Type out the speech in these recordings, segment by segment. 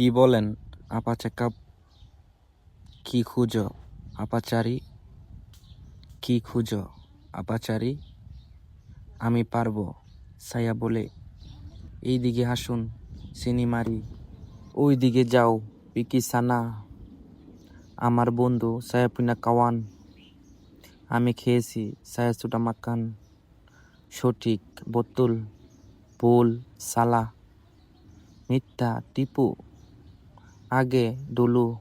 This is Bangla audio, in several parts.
কি বলেন? আপা চেকআপ কি খুঁজো? আপাচারি কি খুঁজো? আপাচারি আমি পারব। সায়া বলে এই দিকে হাসুন, সিনেমারি। ওই দিকে যাও পিকি সানা আমার বন্ধু সায়াপিনা কাওয়ান। আমি খেয়েছি সায়া সুটা মাকান সঠিক, বোতল পোল সালা। মিথ্যা, টিপু। আগে ডুলু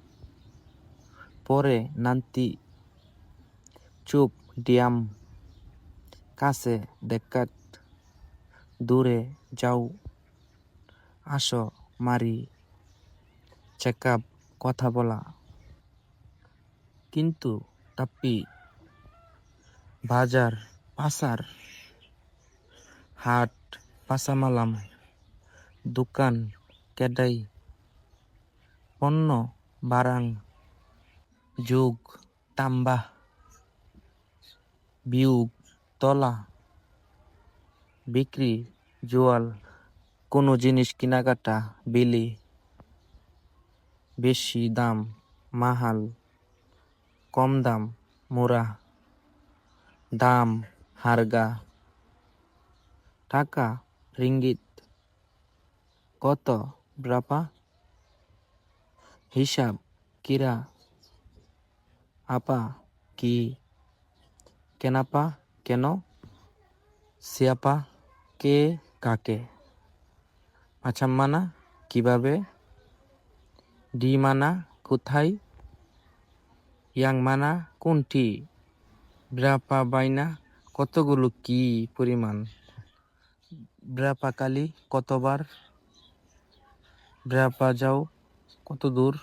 পরে, নান্তি। চুপ, ডিয়াম। কাছে, দেখাত। দূরে, যাও। আসো, মারি। চেকআপ কথা বলা। কিন্তু টাপ্পি বাজার পাসার হাট পাসামালাম দোকান, কেডাই। পণ্য বারাং যোগ, তাম্বা, বিয়োগ, তলা বিক্রি জোয়াল কোনো জিনিস কেনাকাটা, বিলি, বেশি দাম, মাহাল, কম দাম মোরা দাম, হারগা, টাকা, রিঙ্গিত, কত, ব্রাপা হিসাব, কিরা, আপা, কি, কেনাপা, কেন, সিয়াপা, কে, কাকে মানা কীভাবে ডি মানা কোথায় ইয়াং মানা কোনটি ব্রাপা বাইনা কতগুলো কি পরিমাণ ব্রাপা কালি কতবার ব্রাপা যাও কত দূর